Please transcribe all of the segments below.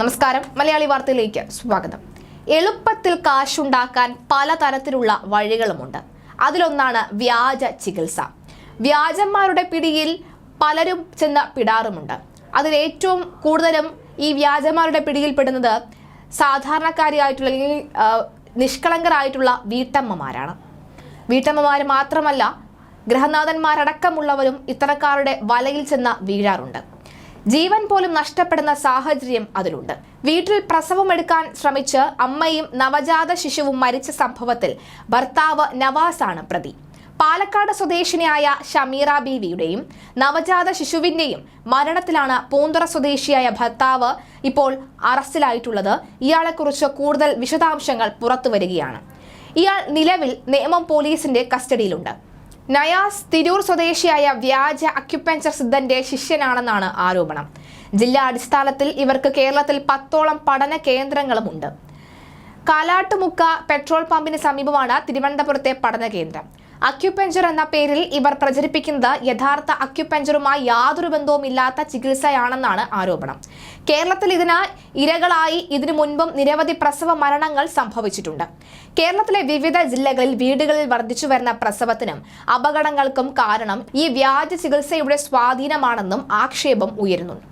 നമസ്കാരം. മലയാളി വാർത്തയിലേക്ക് സ്വാഗതം. എളുപ്പത്തിൽ കാശുണ്ടാക്കാൻ പലതരത്തിലുള്ള വഴികളുമുണ്ട്. അതിലൊന്നാണ് വ്യാജ ചികിത്സ. വ്യാജന്മാരുടെ പിടിയിൽ പലരും ചെന്ന് പിടാറുമുണ്ട്. അതിൽ ഏറ്റവും കൂടുതലും ഈ വ്യാജന്മാരുടെ പിടിയിൽപ്പെടുന്നത് സാധാരണക്കാരിയായിട്ടുള്ള അല്ലെങ്കിൽ നിഷ്കളങ്കരായിട്ടുള്ള വീട്ടമ്മമാരാണ്. വീട്ടമ്മമാർ മാത്രമല്ല ഗൃഹനാഥന്മാരടക്കമുള്ളവരും ഇത്തരക്കാരുടെ വലയിൽ ചെന്ന് വീഴാറുണ്ട്. ജീവൻ പോലും നഷ്ടപ്പെടുന്ന സാഹചര്യം അതിലുണ്ട്. വീട്ടിൽ പ്രസവമെടുക്കാൻ ശ്രമിച്ച് അമ്മയും നവജാത ശിശുവും മരിച്ച സംഭവത്തിൽ ഭർത്താവ് നവാസാണ് പ്രതി. പാലക്കാട് സ്വദേശിനിയായ ഷമീറ ബീവിയുടെയും നവജാത ശിശുവിന്റെയും മരണത്തിലാണ് പൂന്തുറ സ്വദേശിയായ ഭർത്താവ് ഇപ്പോൾ അറസ്റ്റിലായിട്ടുള്ളത്. ഇയാളെക്കുറിച്ച് കൂടുതൽ വിശദാംശങ്ങൾ പുറത്തുവരികയാണ്. ഇയാൾ നിലവിൽ നേമം പോലീസിന്റെ കസ്റ്റഡിയിലുണ്ട്. നയാസ് തിരൂർ സ്വദേശിയായ വ്യാജ അക്യുപഞ്ചർ സിദ്ധന്റെ ശിഷ്യനാണെന്നാണ് ആരോപണം. ജില്ലാ അടിസ്ഥാനത്തിൽ ഇവർക്ക് കേരളത്തിൽ പത്തോളം പഠന കേന്ദ്രങ്ങളുമുണ്ട്. കാലാട്ടുമുക്ക പെട്രോൾ പമ്പിന് സമീപമാണ് തിരുവനന്തപുരത്തെ പഠന കേന്ദ്രം. അക്യുപഞ്ചർ എന്ന പേരിൽ ഇവർ പ്രചരിപ്പിക്കുന്നത് യഥാർത്ഥ അക്യുപഞ്ചറുമായി യാതൊരു ബന്ധവുമില്ലാത്ത ചികിത്സയാണെന്നാണ് ആരോപണം. കേരളത്തിൽ ഇതിന് ഇരകളായി ഇതിനു മുൻപും നിരവധി പ്രസവ മരണങ്ങൾ സംഭവിച്ചിട്ടുണ്ട്. കേരളത്തിലെ വിവിധ ജില്ലകളിൽ വീടുകളിൽ വർദ്ധിച്ചു വരുന്ന പ്രസവത്തിനും അപകടങ്ങൾക്കും കാരണം ഈ വ്യാജ ചികിത്സയുടെ സ്വാധീനമാണെന്നും ആക്ഷേപം ഉയരുന്നുണ്ട്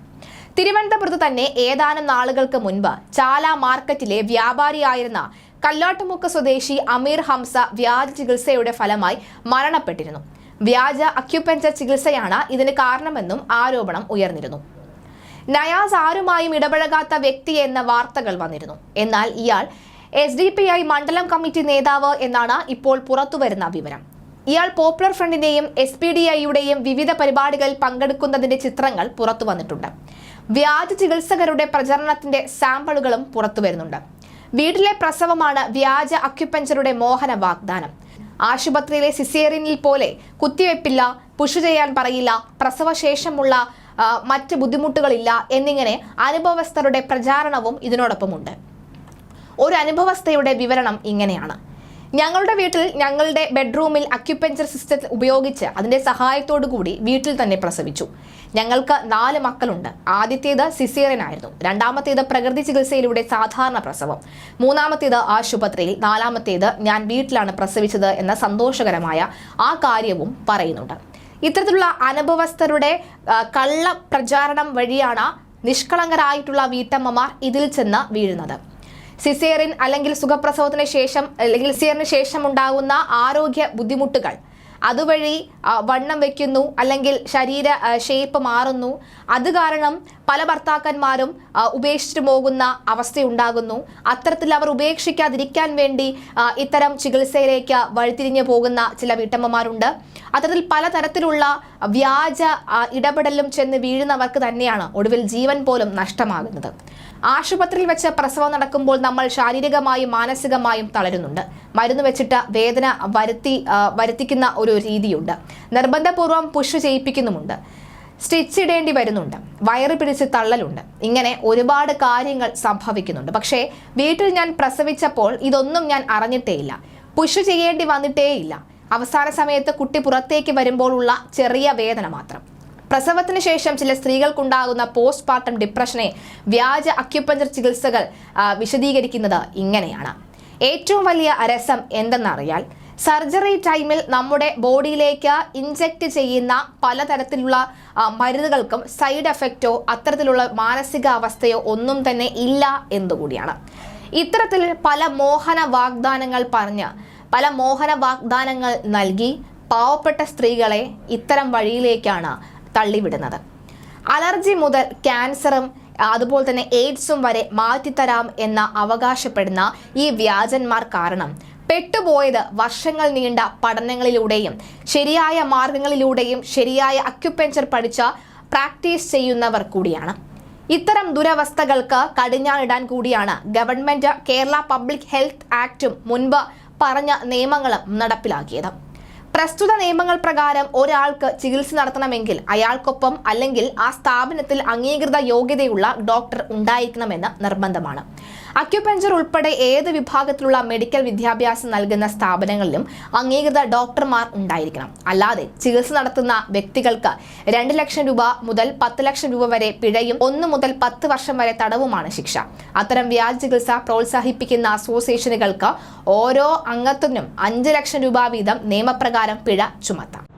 തിരുവനന്തപുരത്ത് തന്നെ ഏതാനും നാളുകൾക്ക് മുൻപ് ചാല മാർക്കറ്റിലെ വ്യാപാരിയായിരുന്ന കല്ലാട്ടുമുക്ക് സ്വദേശി അമീർ ഹംസ വ്യാജ ചികിത്സയുടെ ഫലമായി മരണപ്പെട്ടിരുന്നു. വ്യാജ അക്യുപഞ്ചർ ചികിത്സയാണ് ഇതിന് കാരണമെന്നും ആരോപണം ഉയർന്നിരുന്നു. നയാസ് ആരുമായും ഇടപഴകാത്ത വ്യക്തി എന്ന വാർത്തകൾ വന്നിരുന്നു. എന്നാൽ ഇയാൾ എസ് ഡി പി ഐ മണ്ഡലം കമ്മിറ്റി നേതാവ് എന്നാണ് ഇപ്പോൾ പുറത്തുവരുന്ന വിവരം. ഇയാൾ പോപ്പുലർ ഫ്രണ്ടിന്റെയും എസ് പി ഡി ഐയുടെയും വിവിധ പരിപാടികളിൽ പങ്കെടുക്കുന്നതിന്റെ ചിത്രങ്ങൾ പുറത്തു വന്നിട്ടുണ്ട് വ്യാജ ചികിത്സകരുടെ പ്രചരണത്തിന്റെ സാമ്പിളുകളും പുറത്തു വരുന്നുണ്ട് വീട്ടിലെ പ്രസവമാണ് വ്യാജ അക്യുപഞ്ചറുടെ മോഹന വാഗ്ദാനം. ആശുപത്രിയിലെ സിസേറിനിൽ പോലെ കുത്തിവെപ്പില്ല പുഷ് ചെയ്യാൻ പറയില്ല പ്രസവശേഷമുള്ള മറ്റ് ബുദ്ധിമുട്ടുകളില്ല എന്നിങ്ങനെ അനുഭവസ്ഥരുടെ പ്രചാരണവും ഇതിനോടൊപ്പമുണ്ട്. ഒരു അനുഭവസ്ഥയുടെ വിവരണം ഇങ്ങനെയാണ്. ഞങ്ങളുടെ വീട്ടിൽ ഞങ്ങളുടെ ബെഡ്റൂമിൽ അക്യുപെഞ്ചർ സിസ്റ്റം ഉപയോഗിച്ച് അതിന്റെ സഹായത്തോടു കൂടി വീട്ടിൽ തന്നെ പ്രസവിച്ചു. ഞങ്ങൾക്ക് നാല് മക്കളുണ്ട്. ആദ്യത്തേത് സിസേറിയനായിരുന്നു. രണ്ടാമത്തേത് പ്രകൃതി ചികിത്സയിലൂടെ സാധാരണ പ്രസവം. മൂന്നാമത്തേത് ആശുപത്രിയിൽ. നാലാമത്തേത് ഞാൻ വീട്ടിലാണ് പ്രസവിച്ചത് എന്ന സന്തോഷകരമായ ആ കാര്യവും പറയുന്നുണ്ട്. ഇത്തരത്തിലുള്ള അനുഭവസ്ഥരുടെ കള്ള പ്രചാരണം വഴിയാണ് നിഷ്കളങ്കരായിട്ടുള്ള വീട്ടമ്മമാർ ഇതിൽ ചെന്ന് വീഴുന്നത്. സിസേറിൻ അല്ലെങ്കിൽ സുഖപ്രസവത്തിന് ശേഷം അല്ലെങ്കിൽ സിസേറിന് ശേഷം ഉണ്ടാകുന്ന ആരോഗ്യ ബുദ്ധിമുട്ടുകൾ. അതുവഴി വണ്ണം വെക്കുന്നു അല്ലെങ്കിൽ ശരീര ഷേപ്പ് മാറുന്നു. അത് കാരണം പല ഭർത്താക്കന്മാരും ഉപേക്ഷിച്ചിട്ട് ഉപേക്ഷിച്ചു പോകുന്ന അവസ്ഥയുണ്ടാകുന്നു അത്തരത്തിൽ അവർ ഉപേക്ഷിക്കാതിരിക്കാൻ വേണ്ടി ഇത്തരം ചികിത്സയിലേക്ക് വഴിതിരിഞ്ഞു പോകുന്ന ചില വീട്ടമ്മമാരുണ്ട്. അത്തരത്തിൽ പലതരത്തിലുള്ള വ്യാജ ഇടപെടലും ചെന്ന് വീഴുന്നവർക്ക് തന്നെയാണ് ഒടുവിൽ ജീവൻ പോലും നഷ്ടമാകുന്നത്. ആശുപത്രിയിൽ വെച്ച് പ്രസവം നടക്കുമ്പോൾ നമ്മൾ ശാരീരികമായും മാനസികമായും തളരുന്നുണ്ട്. മരുന്ന് വെച്ചിട്ട് വേദന വരുത്തി വരുത്തിക്കുന്ന ഒരു രീതിയുണ്ട്. നിർബന്ധപൂർവം പുഷ് ചെയ്യിപ്പിക്കുന്നുമുണ്ട്. സ്റ്റിച്ച് ഇടേണ്ടി വരുന്നുണ്ട്. വയറ് പിടിച്ച് തള്ളലുണ്ട്. ഇങ്ങനെ ഒരുപാട് കാര്യങ്ങൾ സംഭവിക്കുന്നുണ്ട്. പക്ഷേ വീട്ടിൽ ഞാൻ പ്രസവിച്ചപ്പോൾ ഇതൊന്നും ഞാൻ അറിഞ്ഞിട്ടേയില്ല. പുഷ് ചെയ്യേണ്ടി വന്നിട്ടേയില്ല. അവസാന സമയത്ത് കുട്ടി പുറത്തേക്ക് വരുമ്പോഴുള്ള ചെറിയ വേദന മാത്രം. പ്രസവത്തിന് ശേഷം ചില സ്ത്രീകൾക്കുണ്ടാകുന്ന പോസ്റ്റ് പാർട്ടം ഡിപ്രഷനെ വ്യാജ അക്യുപഞ്ചർ ചികിത്സകൾ വിശദീകരിക്കുന്നത് ഇങ്ങനെയാണ്. ഏറ്റവും വലിയ അരസം എന്തെന്നറിയാൽ സർജറി ടൈമിൽ നമ്മുടെ ബോഡിയിലേക്ക് ഇൻജക്റ്റ് ചെയ്യുന്ന പലതരത്തിലുള്ള മരുന്നുകൾക്കും സൈഡ് എഫക്റ്റോ അത്തരത്തിലുള്ള മാനസികാവസ്ഥയോ ഒന്നും തന്നെ ഇല്ല എന്നുകൂടിയാണ് ഇത്തരത്തിൽ പല മോഹന വാഗ്ദാനങ്ങൾ പറഞ്ഞ് പല മോഹന വാഗ്ദാനങ്ങൾ നൽകി പാവപ്പെട്ട സ്ത്രീകളെ ഇത്തരം വഴിയിലേക്കാണ് തള്ളിവിടുന്നത്. അലർജി മുതൽ ക്യാൻസറും അതുപോലെ തന്നെ എയ്ഡ്സും വരെ മാറ്റിത്തരാം എന്ന അവകാശപ്പെടുന്ന ഈ വ്യാജന്മാർ കാരണം. പെട്ടുപോയത് വർഷങ്ങൾ നീണ്ട പഠനങ്ങളിലൂടെയും ശരിയായ മാർഗങ്ങളിലൂടെയും ശരിയായ അക്യുപെഞ്ചർ പഠിച്ച പ്രാക്ടീസ് ചെയ്യുന്നവർ കൂടിയാണ്. ഇത്തരം ദുരവസ്ഥകൾക്ക് കടിഞ്ഞാണിടാൻ കൂടിയാണ് ഗവൺമെന്റ് കേരള പബ്ലിക് ഹെൽത്ത് ആക്ടും മുൻപ് പറഞ്ഞ നിയമങ്ങളും നടപ്പിലാക്കിയത്. പ്രസ്തുത നിയമങ്ങൾ പ്രകാരം ഒരാൾക്ക് ചികിത്സ നടത്തണമെങ്കിൽ അയാൾക്കൊപ്പം അല്ലെങ്കിൽ ആ സ്ഥാപനത്തിൽ അംഗീകൃത യോഗ്യതയുള്ള ഡോക്ടർ ഉണ്ടായിരിക്കണമെന്ന് നിർബന്ധമാണ്. അക്യുപഞ്ചർ ഉൾപ്പെടെ ഏത് വിഭാഗത്തിലുള്ള മെഡിക്കൽ വിദ്യാഭ്യാസം നൽകുന്ന സ്ഥാപനങ്ങളിലും അംഗീകൃത ഡോക്ടർമാർ ഉണ്ടായിരിക്കണം. അല്ലാതെ ചികിത്സ നടത്തുന്ന വ്യക്തികൾക്ക് രണ്ട് ലക്ഷം രൂപ മുതൽ പത്ത് ലക്ഷം രൂപ വരെ പിഴയും ഒന്ന് മുതൽ പത്ത് വർഷം വരെ തടവുമാണ് ശിക്ഷ. അത്തരം വ്യാജ ചികിത്സ പ്രോത്സാഹിപ്പിക്കുന്ന അസോസിയേഷനുകൾക്ക് ഓരോ അംഗത്തിനും അഞ്ച് ലക്ഷം രൂപ വീതം നിയമപ്രകാരം pero no se puede